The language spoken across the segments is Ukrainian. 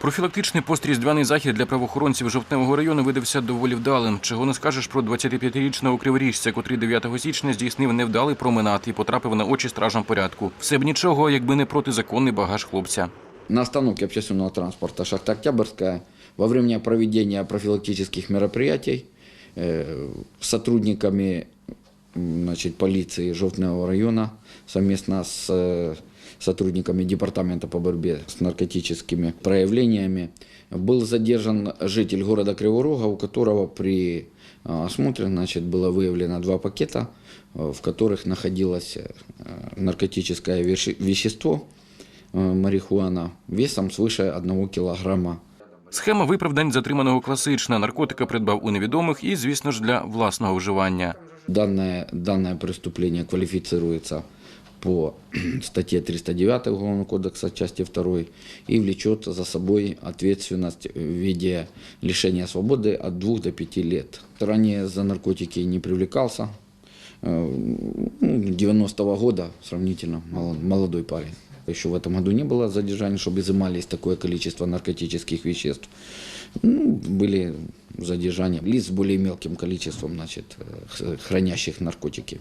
Профілактичний постріздвяний захід для правоохоронців Жовтневого району видався доволі вдалим. Чого не скажеш про 25-річного криворіжця, котрий 9 січня здійснив невдалий променад і потрапив на очі стражам порядку. Все б нічого, якби не протизаконний багаж хлопця. На остановке общественного транспорта «Шахта Октябрьская» во время проведения профилактических мероприятий э, сотрудниками значит, полиции Жовтного района совместно с э, сотрудниками Департамента по борьбе с наркотическими проявлениями был задержан житель города Криворога, у которого при э, осмотре значит, было выявлено два пакета, э, в которых находилось э, наркотическое веше- вещество, э, марихуана весом свыше 1 килограмма. Схема виправдань затриманого класична. Наркотика придбав у невідомих і, звісно ж, для власного вживання. Данное, данное преступление квалифицируется по статье 309 Уголовного кодекса, части 2, и влечет за собой ответственность в виде лишения свободы от 2 до 5 лет. Ранее за наркотики не привлекался. Э, ну, 90-го года сравнительно молодой парень. Еще в этом году не было задержаний, чтобы изымались такое количество наркотических веществ. Ну, были задержания лиц с более мелким количеством, значит, э, хранящих наркотики.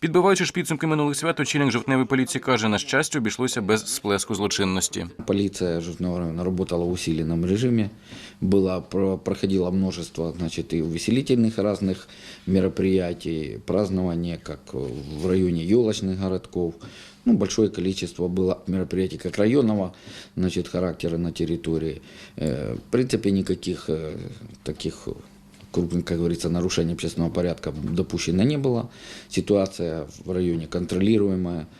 Підбиваючи ж підсумки минулих свят, очільник жовтневої поліції каже, на щастя, обійшлося без сплеску злочинності. Полиция Жирного района работала в усиленном режиме. Было, про- проходило множество значит, и увеселительных разных мероприятий, празднования, как в районе елочных городков. Ну, большое количество было мероприятий как районного значит, характера на территории. Э, В принципе, никаких э, таких крупных, как говорится, нарушений общественного порядка допущено не было. Ситуация в районе контролируемая.